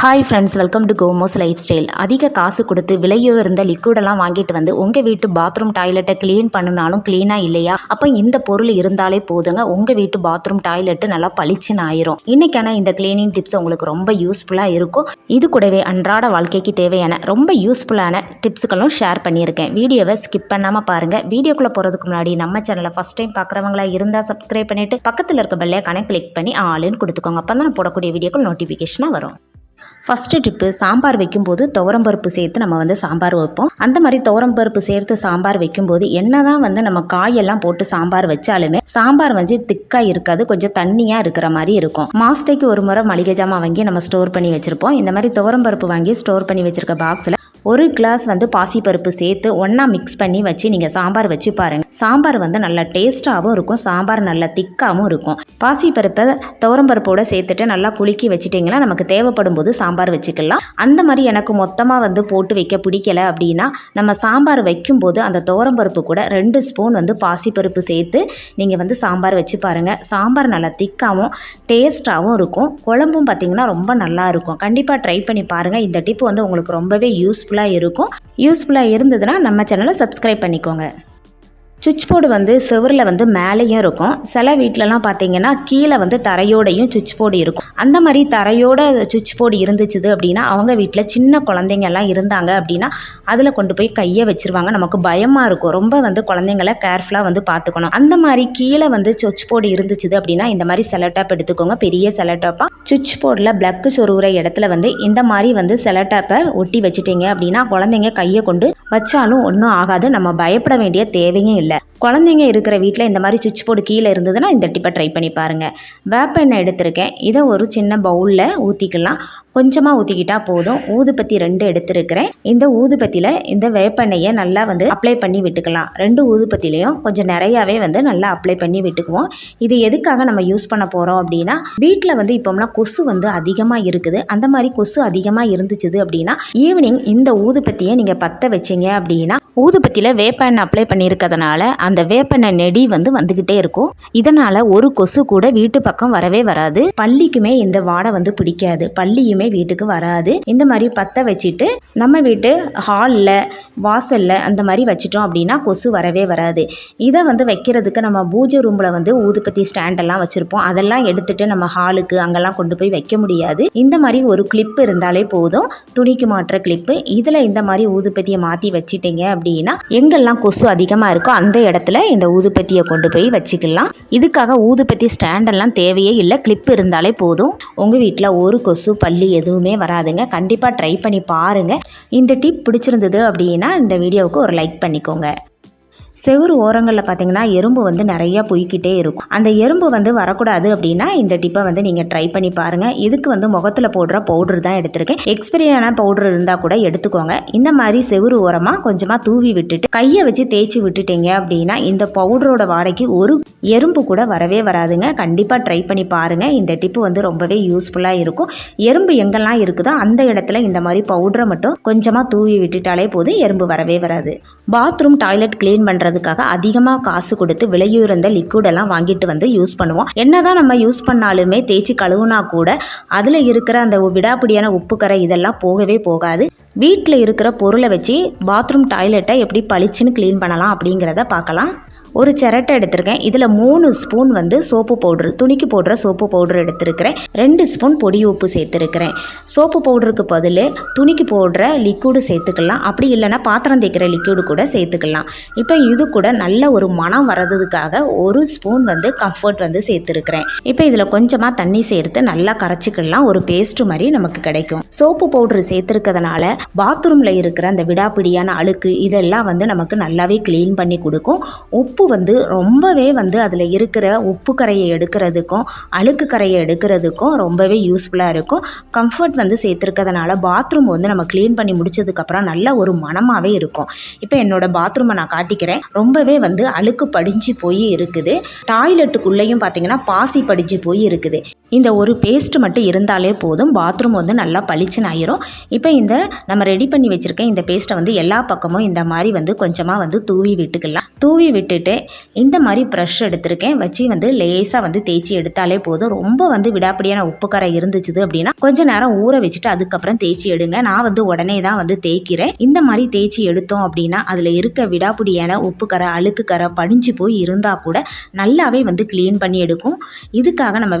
Hi friends welcome to Komo's life style அதிக காசு கொடுத்து விலையுயர்ந்த லிக்விடெல்லாம் வாங்கிட்டு வந்து உங்கள் வீட்டு பாத்ரூம் டாய்லெட்டை க்ளீன் பண்ணினாலும் க்ளீனாக இல்லையா? அப்போ இந்த பொருள் இருந்தாலே போதுங்க. உங்கள் வீட்டு பாத்ரூம் டாய்லெட்டு நல்லா பளிச்சுன்னு ஆயிரும். இன்றைக்கான இந்த க்ளீனிங் டிப்ஸ் உங்களுக்கு ரொம்ப யூஸ்ஃபுல்லாக இருக்கும். இது கூடவே அன்றாட வாழ்க்கைக்கு தேவையான ரொம்ப யூஸ்ஃபுல்லான டிப்ஸுகளும் ஷேர் பண்ணியிருக்கேன். வீடியோவை ஸ்கிப் பண்ணாமல் பாருங்கள் வீடியோக்குள்ளே போகிறதுக்கு முன்னாடி நம்ம சேனலை ஃபஸ்ட் டைம் பார்க்குறவங்களா இருந்தால் சப்ஸ்கிரைப் பண்ணிவிட்டு பக்கத்தில் இருக்க பெல்லைக்கான கிளிக் பண்ணி ஆளுன்னு கொடுத்துக்கோங்க. அப்போ தான் நான் போடக்கூடிய வீடியோக்கள் நோட்டிஃபிகேஷனாக வரும். ஃபஸ்ட்டு டிப்பு சாம்பார் வைக்கும்போது துவரம்பருப்பு சேர்த்து நம்ம வந்து சாம்பார் வைப்போம். அந்த மாதிரி துவரம்பருப்பு சேர்த்து சாம்பார் வைக்கும்போது என்ன தான் வந்து நம்ம காயெல்லாம் போட்டு சாம்பார் வச்சாலுமே சாம்பார் வந்து திக்காக இருக்காது கொஞ்சம் தண்ணியாக இருக்கிற மாதிரி இருக்கும். மாதத்துக்கு ஒரு முறை மளிகை ஜாமான் வாங்கி நம்ம ஸ்டோர் பண்ணி வச்சுருப்போம். இந்த மாதிரி துவரம்பருப்பு வாங்கி ஸ்டோர் பண்ணி வச்சுருக்க பாக்ஸில் ஒரு கிளாஸ் வந்து பாசிப்பருப்பு சேர்த்து ஒன்றா மிக்ஸ் பண்ணி வச்சு நீங்கள் சாம்பார் வச்சு பாருங்கள் சாம்பார் வந்து நல்லா டேஸ்ட்டாகவும் இருக்கும். சாம்பார் நல்லா திக்காகவும் இருக்கும். பாசிப்பருப்பை துவரம்பருப்போடு சேர்த்துட்டு நல்லா குலுக்கி வச்சுட்டிங்கன்னா நமக்கு தேவைப்படும் போது சாம்பார் வச்சுக்கலாம். அந்த மாதிரி எனக்கு மொத்தமாக வந்து போட்டு வைக்க பிடிக்கல அப்படின்னா நம்ம சாம்பார் வைக்கும்போது அந்த துவரம்பருப்பு கூட ரெண்டு ஸ்பூன் வந்து பாசிப்பருப்பு சேர்த்து நீங்கள் வந்து சாம்பார் வச்சு பாருங்கள் சாம்பார் நல்லா திக்காகவும் டேஸ்ட்டாகவும் இருக்கும். குழம்பும் பார்த்திங்கன்னா ரொம்ப நல்லா இருக்கும். கண்டிப்பாக ட்ரை பண்ணி பாருங்கள் இந்த டிப் வந்து உங்களுக்கு ரொம்பவே யூஸ் யூஸ்ஃபுல்லாக இருக்கும். யூஸ்ஃபுல்லாக இருந்ததுன்னா நம்ம சேனலை சப்ஸ்கிரைப் பண்ணிக்கோங்க. சுவிட்ச் போர்டு வந்து செவரில் வந்து மேலேயும் இருக்கும். சில வீட்டிலலாம் பார்த்தீங்கன்னா கீழே வந்து தரையோடையும் சுவிட்ச் போர்டு இருக்கும். அந்த மாதிரி தரையோட சுவிட்ச் போர்டு இருந்துச்சுது அப்படின்னா அவங்க வீட்டில் சின்ன குழந்தைங்கெல்லாம் இருந்தாங்க அப்படின்னா அதில் கொண்டு போய் கையை வச்சிருவாங்க. நமக்கு பயமாக இருக்கும். ரொம்ப வந்து குழந்தைங்கள கேர்ஃபுல்லாக வந்து பார்த்துக்கணும் அந்த மாதிரி கீழே வந்து சுவிட்ச் போர்டு இருந்துச்சுது அப்படின்னா இந்த மாதிரி செலட்டாப் எடுத்துக்கோங்க. பெரிய செலட்டாப்பாக சுவிட்ச் போர்டில் பிளக்கு சொருகிற இடத்துல வந்து இந்த மாதிரி வந்து செலட்டாப்பை ஒட்டி வச்சிட்டிங்க அப்படின்னா குழந்தைங்க கையை கொண்டு வச்சாலும் ஒன்றும் ஆகாது. நம்ம பயப்பட வேண்டிய தேவையும் இல்லை. இல்லை. குழந்தைங்க இருக்கிற வீட்டில் இந்த மாதிரி சுவிட்ச் போர்டு கீழே இருந்ததுன்னா இந்த டிப்பை ட்ரை பண்ணி பாருங்கள் வேப்பெண்ணெய் எடுத்திருக்கேன். இதை ஒரு சின்ன பவுலில் ஊற்றிக்கலாம் கொஞ்சமாக ஊற்றிக்கிட்டால் போதும். ஊதுபத்தி ரெண்டு எடுத்திருக்கிறேன். இந்த ஊதுபத்தியில் இந்த வேப்பெண்ணெயை நல்லா வந்து அப்ளை பண்ணி விட்டுக்கலாம். ரெண்டு ஊதுபத்திலையும் கொஞ்சம் நிறையாவே வந்து நல்லா அப்ளை பண்ணி விட்டுக்குவோம். இது எதுக்காக நம்ம யூஸ் பண்ண போகிறோம் அப்படின்னா வீட்டில் வந்து இப்போம்லாம் கொசு வந்து அதிகமாக இருக்குது. அந்த மாதிரி கொசு அதிகமாக இருந்துச்சுது அப்படின்னா ஈவினிங் இந்த ஊதுபத்தியை நீங்கள் பற்ற வச்சிங்க அப்படின்னா ஊதுபத்தியில் வேப்பெண்ணெய் அப்ளை பண்ணியிருக்கிறதுனால அந்த வேப்பெண்ணெய் நெடி வந்து வந்துக்கிட்டே இருக்கும். இதனால் ஒரு கொசு கூட வீட்டு பக்கம் வரவே வராது. பள்ளிக்குமே இந்த வாடை வந்து பிடிக்காது. பள்ளியுமே வீட்டுக்கு வராது. இந்த மாதிரி பற்ற வச்சுட்டு நம்ம வீட்டு ஹாலில் வாசலில் அந்த மாதிரி வச்சிட்டோம் அப்படின்னா கொசு வரவே வராது. இதை வந்து வைக்கிறதுக்கு நம்ம பூஜை ரூமில் வந்து ஊதுபத்தி ஸ்டாண்டெல்லாம் வச்சுருப்போம். அதெல்லாம் எடுத்துகிட்டு நம்ம ஹாலுக்கு அங்கெல்லாம் கொண்டு போய் வைக்க முடியாது. இந்த மாதிரி ஒரு கிளிப்பு இருந்தாலே போதும். துணிக்கு மாற்ற கிளிப்பு இதில் இந்த மாதிரி ஊதுபத்தியை மாற்றி வச்சிட்டிங்க அப்படின்னா எங்கெல்லாம் கொசு அதிகமாக இருக்கோ அந்த இடத்துல இந்த ஊதுபத்தியை கொண்டு போய் வச்சுக்கலாம். இதுக்காக ஊதுபத்தி ஸ்டாண்டெல்லாம் தேவையே இல்லை. கிளிப் இருந்தாலே போதும். உங்கள் வீட்டில் ஒரு கொசு பள்ளி எதுவுமே வராதுங்க. கண்டிப்பாக ட்ரை பண்ணி பாருங்கள் இந்த டிப் பிடிச்சிருந்தது அப்படின்னா இந்த வீடியோவுக்கு ஒரு லைக் பண்ணிக்கோங்க. செவுறு ஓரங்களில் பார்த்தீங்கன்னா எறும்பு வந்து நிறையா போய்கிட்டே இருக்கும். அந்த எறும்பு வந்து வரக்கூடாது அப்படின்னா இந்த டிப்பை வந்து நீங்கள் ட்ரை பண்ணி பாருங்கள் இதுக்கு வந்து முகத்தில் போடுற பவுடர் தான் எடுத்திருக்கேன். எக்ஸ்பீரியான பவுடர் இருந்தால் கூட எடுத்துக்கோங்க. இந்த மாதிரி செவுறு ஓரமாக கொஞ்சமாக தூவி விட்டுட்டு கையை வச்சு தேய்ச்சி விட்டுட்டீங்க அப்படின்னா இந்த பவுடரோட வாடகைக்கு ஒரு எறும்பு கூட வரவே வராதுங்க. கண்டிப்பாக ட்ரை பண்ணி பாருங்கள் இந்த டிப்பு வந்து ரொம்பவே யூஸ்ஃபுல்லாக இருக்கும். எறும்பு எங்கெல்லாம் இருக்குதோ அந்த இடத்துல இந்த மாதிரி பவுடரை மட்டும் கொஞ்சமாக தூவி விட்டுட்டாலே போதும். எறும்பு வரவே வராது. பாத்ரூம் டாய்லெட் க்ளீன் பண்ணுறதுக்காக அதிகமாக காசு கொடுத்து விலையுறந்த லிக்விடெல்லாம் வாங்கிட்டு வந்து யூஸ் பண்ணுவோம். என்னதான் நம்ம யூஸ் பண்ணாலுமே தேய்ச்சி கழுவுனா கூட அதில் இருக்கிற அந்த விடாப்பிடியான உப்புக்கரை இதெல்லாம் போகவே போகாது. வீட்டில் இருக்கிற பொருளை வச்சு பாத்ரூம் டாய்லெட்டை எப்படி பளிச்சுன்னு க்ளீன் பண்ணலாம் அப்படிங்கிறத பார்க்கலாம். ஒரு சிரட்டை எடுத்திருக்கேன். இதில் மூணு ஸ்பூன் வந்து சோப்பு பவுட்ரு துணிக்கு போடுற சோப்பு பவுட்ரு எடுத்திருக்கிறேன். ரெண்டு ஸ்பூன் பொடி உப்பு சேர்த்துருக்கிறேன். சோப்பு பவுடருக்கு பதில் துணிக்கு போடுற லிக்விடு சேர்த்துக்கலாம். அப்படி இல்லைன்னா பாத்திரம் தேய்க்கிற லிக்விடு கூட சேர்த்துக்கலாம். இப்போ இது கூட நல்ல ஒரு மனம் வர்றதுக்காக ஒரு ஸ்பூன் வந்து கம்ஃபர்ட் வந்து சேர்த்துருக்கிறேன். இப்போ இதில் கொஞ்சமாக தண்ணி சேர்த்து நல்லா கரைச்சிக்கலாம். ஒரு பேஸ்ட் மாதிரி நமக்கு கிடைக்கும். சோப்பு பவுட்ரு சேர்த்துருக்கிறதுனால பாத்ரூமில் இருக்கிற அந்த விடாப்பிடியான அழுக்கு இதெல்லாம் வந்து நமக்கு நல்லாவே க்ளீன் பண்ணி கொடுக்கும். உப்பு வந்து ரொம்பவே வந்து அதில் இருக்கிற உப்பு கரையை எடுக்கிறதுக்கும் அழுக்கு கரையை எடுக்கிறதுக்கும் ரொம்பவே யூஸ்ஃபுல்லாக இருக்கும். கம்ஃபர்ட் வந்து சேர்த்துருக்கிறதுனால பாத்ரூம் வந்து நம்ம க்ளீன் பண்ணி முடிச்சதுக்கப்புறம் நல்ல ஒரு மனமாகவே இருக்கும். இப்போ என்னோடய பாத்ரூமை நான் காட்டிக்கிறேன். ரொம்பவே வந்து அழுக்கு படிஞ்சு போய் இருக்குது. டாய்லெட்டுக்குள்ளேயும் பார்த்தீங்கன்னா பாசி படிஞ்சு போய் இருக்குது. இந்த ஒரு பேஸ்ட் மட்டும் இருந்தாலே போதும். பாத்ரூம் வந்து நல்லா பளிச்சுன்னு ஆயிரும். இப்போ இந்த நம்ம ரெடி பண்ணி வச்சுருக்க இந்த பேஸ்ட்டை வந்து எல்லா பக்கமும் இந்த மாதிரி வந்து கொஞ்சமாக வந்து தூவி விட்டுக்கலாம். தூவி விட்டுட்டு இந்த மாதிரி ப்ரஷ் எடுத்திருக்கேன். வச்சு வந்து லேசாக வந்து தேய்ச்சி எடுத்தாலே போதும். ரொம்ப வந்து விடாப்படியான உப்பு கரை இருந்துச்சுது அப்படின்னா கொஞ்ச நேரம் ஊற வச்சுட்டு அதுக்கப்புறம் தேய்ச்சி எடுங்க. நான் வந்து உடனே தான் வந்து தேய்க்கிறேன். இந்த மாதிரி தேய்ச்சி எடுத்தோம் அப்படின்னா அதில் இருக்க விடாப்பிடியான உப்பு கரை அழுக்கு கரை படிஞ்சு போய் இருந்தால் கூட நல்லாவே வந்து க்ளீன் பண்ணி எடுக்கும். இதுக்காக நம்ம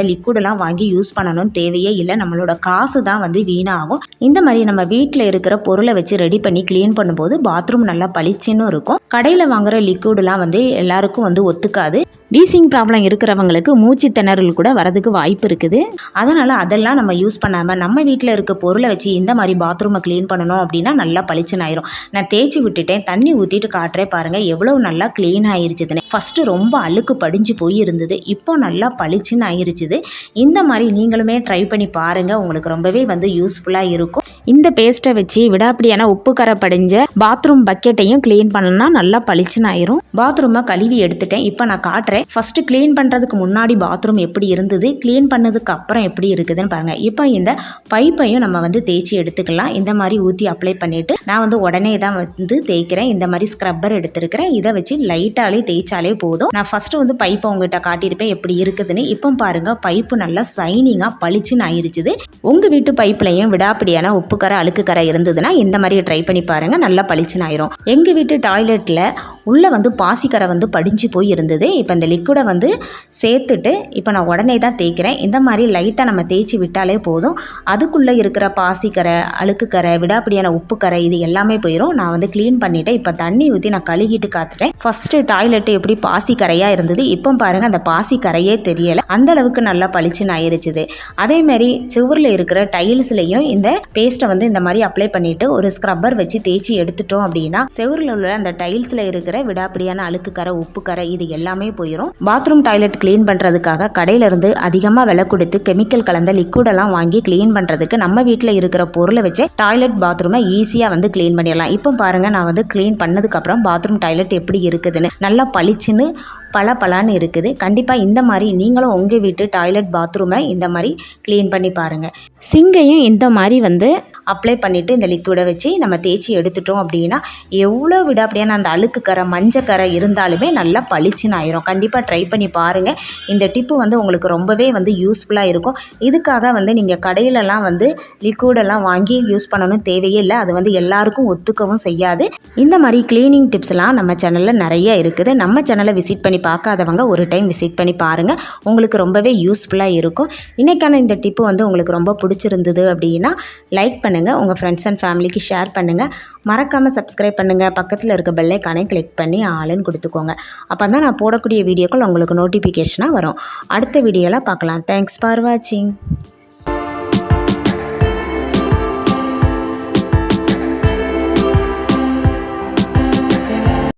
விலையுறந்த லிக்விடெல்லாம் வாங்கி யூஸ் பண்ணணும்னு தேவையே இல்லை. நம்மளோட காசு தான் வந்து வீணாகும். இந்த மாதிரி நம்ம வீட்டில் இருக்கிற பொருளை வச்சு ரெடி பண்ணி க்ளீன் பண்ணும்போது பாத்ரூம் நல்லா பளிச்சுன்னு இருக்கும். கடையில் வாங்குற லிக்விடெலாம் வந்து எல்லாருக்கும் வந்து ஒத்துக்காது. வீசிங் ப்ராப்ளம் இருக்கிறவங்களுக்கு மூச்சு திணறல் கூட வரதுக்கு வாய்ப்பு இருக்குது. அதனால் அதெல்லாம் நம்ம யூஸ் பண்ணாமல் நம்ம வீட்டில் இருக்க பொருளை வச்சு இந்த மாதிரி பாத்ரூமை க்ளீன் பண்ணணும் அப்படின்னா நல்லா பளிச்சுன்னு ஆயிரும் நான் தேய்ச்சி விட்டுட்டேன். தண்ணி ஊற்றிட்டு காட்டுறேன் பாருங்கள் எவ்வளோ நல்லா க்ளீன் ஆயிருச்சுதுன்னு. ஃபஸ்ட்டு ரொம்ப அழுக்கு படிஞ்சு போய் இருந்தது இப்போ நல்லா பளிச்சுன்னு ஆயிருச்சுது இந்த மாதிரி நீங்களுமே ட்ரை பண்ணி பாருங்கள் உங்களுக்கு ரொம்பவே வந்து யூஸ்ஃபுல்லாக இருக்கும். இந்த பேஸ்ட்டை வச்சு விடாப்பிடியான உப்பு கரை படிஞ்ச பாத்ரூம் பக்கெட்டையும் க்ளீன் பண்ணலன்னா நல்லா பளிச்சுன்னு ஆயிரும். பாத்ரூமை கழுவி எடுத்துட்டேன். இப்போ நான் காட்டுறேன். ஃபஸ்ட்டு க்ளீன் பண்ணுறதுக்கு முன்னாடி பாத்ரூம் எப்படி இருந்தது? க்ளீன் பண்ணதுக்கு அப்புறம் எப்படி இருக்குதுன்னு பாருங்கள் இப்போ இந்த பைப்பையும் நம்ம வந்து தேய்ச்சி எடுத்துக்கலாம். இந்த மாதிரி ஊற்றி அப்ளை பண்ணிவிட்டு நான் வந்து உடனே தான் வந்து தேய்க்கிறேன். இந்த மாதிரி ஸ்க்ரப்பர் எடுத்துருக்கிறேன். இதை வச்சு லைட்டாலே தேய்ச்சாலே போதும். நான் ஃபஸ்ட்டு வந்து பைப்பை உங்ககிட்ட காட்டியிருப்பேன். எப்படி இருக்குதுன்னு. இப்போ பாருங்கள் பைப்பு நல்லா சைனிங்காக பளிச்சுன்னு ஆயிருச்சுது. உங்கள் வீட்டு பைப்லையும் விடாப்பிடியான உப்பு கரை அழுக்கு கரை இருந்ததுன்னா இந்த மாதிரி ட்ரை பண்ணி பாருங்கள் நல்லா பளிச்சுன்னு ஆயிரும். எங்கள் வீட்டு டாய்லெட்டில் உள்ளே வந்து பாசிக்கரை வந்து படிஞ்சு போய் இருந்தது இப்போ இந்த லிக்விடை வந்து சேர்த்துட்டு இப்போ நான் உடனே தான் தேய்க்கிறேன். இந்த மாதிரி லைட்டாக நம்ம தேய்ச்சி விட்டாலே போதும். அதுக்குள்ளே இருக்கிற பாசிக்கரை அழுக்குக்கரை விடாப்பிடியான உப்புக்கரை இது எல்லாமே போயிடும் நான் வந்து க்ளீன் பண்ணிவிட்டேன் இப்போ தண்ணி ஊற்றி நான் கழுகிட்டு காத்துட்டேன். ஃபஸ்ட்டு டாய்லெட்டு எப்படி பாசிக்கரையாக இருந்தது? இப்போ பாருங்கள் அந்த பாசிக்கரையே தெரியலை. அந்த அளவுக்கு நல்லா பளிச்சுன்னு ஆயிருச்சுது. அதேமாரி சுவரில் இருக்கிற டைல்ஸ்லையும் இந்த பேஸ்ட்டை வந்து இந்த மாதிரி அப்ளை பண்ணிவிட்டு ஒரு ஸ்க்ரப்பர் வச்சு தேய்ச்சி எடுத்துட்டோம் அப்படின்னா செவரில் உள்ள அந்த டைல்ஸில் இருக்கிற விடாப்பிடியான அழுக்கு கரை உப்பு கரை இது எல்லாமே போயிடும் பாத்ரூம் டாய்லெட் க்ளீன் பண்ணுறதுக்காக கடையிலேருந்து அதிகமாக விலை கொடுத்து கெமிக்கல் கலந்த லிக்விடெல்லாம் வாங்கி க்ளீன் பண்ணுறதுக்கு நம்ம வீட்டில் இருக்கிற பொருளை வச்சு டாய்லெட் பாத்ரூமை ஈஸியாக வந்து க்ளீன் பண்ணிடலாம். இப்போ பாருங்கள் நான் வந்து க்ளீன் பண்ணதுக்கப்புறம் பாத்ரூம் டாய்லெட் எப்படி இருக்குதுன்னு. நல்லா பளிச்சுன்னு பல பலான்னு இருக்குது. கண்டிப்பாக இந்த மாதிரி நீங்களும் உங்கள் வீட்டு டாய்லெட் பாத்ரூமை இந்த மாதிரி க்ளீன் பண்ணி பாருங்கள் சிங்கையும் இந்த மாதிரி வந்து அப்ளை பண்ணிவிட்டு இந்த லிக்விடை வச்சு நம்ம தேய்ச்சி எடுத்துட்டோம் அப்படின்னா எவ்வளோ விட அப்படியான அந்த அழுக்கு கரை மஞ்சக்கரை இருந்தாலுமே நல்லா பளிச்சுன்னு ஆயிரும். கண்டிப்பாக ட்ரை பண்ணி பாருங்கள் இந்த டிப்பு வந்து உங்களுக்கு ரொம்பவே வந்து யூஸ்ஃபுல்லாக இருக்கும். இதுக்காக வந்து நீங்கள் கடையிலலாம் வந்து லிக்விடெல்லாம் வாங்கி யூஸ் பண்ணணும் தேவையே இல்லை. அது வந்து எல்லாருக்கும் ஒத்துக்கவும் செய்யாது. இந்த மாதிரி க்ளீனிங் டிப்ஸ்லாம் நம்ம சேனலில் நிறைய இருக்குது. நம்ம சேனலை விசிட் பண்ணி பார்க்காதவங்க ஒரு டைம் விசிட் பண்ணி பாருங்கள் உங்களுக்கு ரொம்பவே யூஸ்ஃபுல்லாக இருக்கும். இன்றைக்கான இந்த டிப்பு வந்து உங்களுக்கு ரொம்ப பிடிச்சிருந்தது அப்படின்னா லைக் பண்ணுங்கள் உங்கள் ஃப்ரெண்ட்ஸ் அண்ட் ஃபேமிலிக்கு ஷேர் பண்ணுங்கள் மறக்காமல் சப்ஸ்கிரைப் பண்ணுங்கள் பக்கத்தில் இருக்க பெல்லைக்கானே கிளிக் பண்ணி ஆளுன்னு கொடுத்துக்கோங்க. அப்போ தான் நான் போடக்கூடிய வீடியோக்கள் உங்களுக்கு நோட்டிஃபிகேஷனாக வரும். அடுத்த வீடியோவில் பார்க்கலாம். தேங்க்ஸ் ஃபார் வாட்சிங்